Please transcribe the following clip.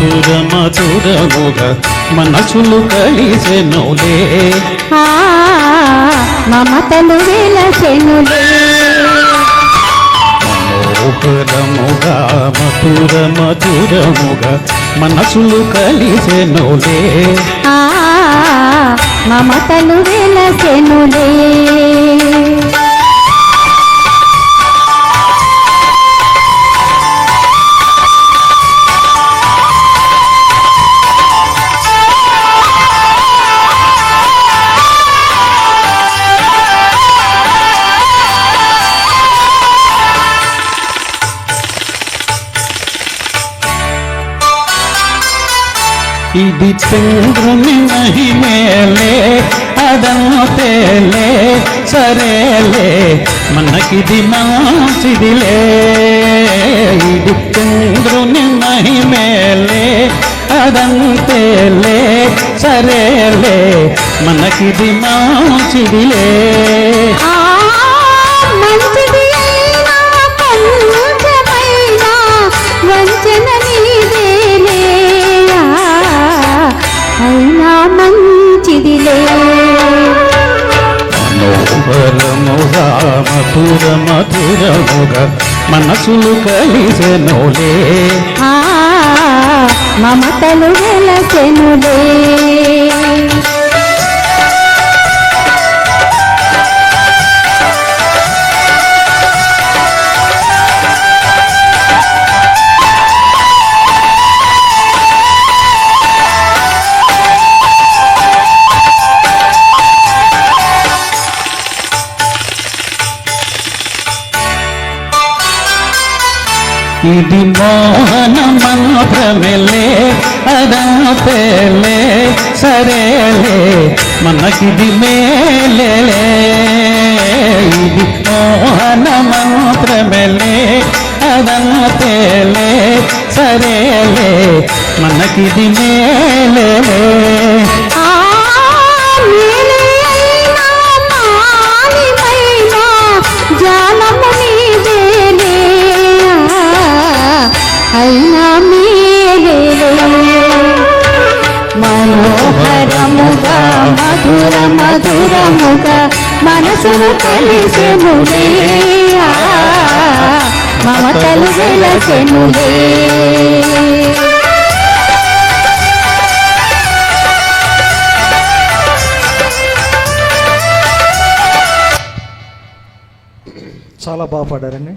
మనోహరముగా మధుర మధురముగా మనసులు కలిసెనులే మమతలు వెలసెనులే మనోహరముగా మధుర మధురముగా మనసులు కలిసెనులే మమతలు వెలసెనులే ఇది చంద్రుని మహిమేలే తేలే సరేలే మనకిది మంచిదిలే ఇది చంద్రుని మహిమేలే అదంతేలే సరేలే మనకిది మంచిదిలే మనోహరముగా మధుర మధురముగా మనసులు కలిసెనులే. ఆ మమతలు వెలసెనులే. ఇది మోహన మంత్రమెలే అదంతేలే సరేలే మనకిది మేలే ఇది మోహన మంత్రమెలే అదంతేలే సరేలే మనకిది మేలే మనసును కలిసెనులే. మమతలు వెలసెనులే చాలా బాగా పాడారండి.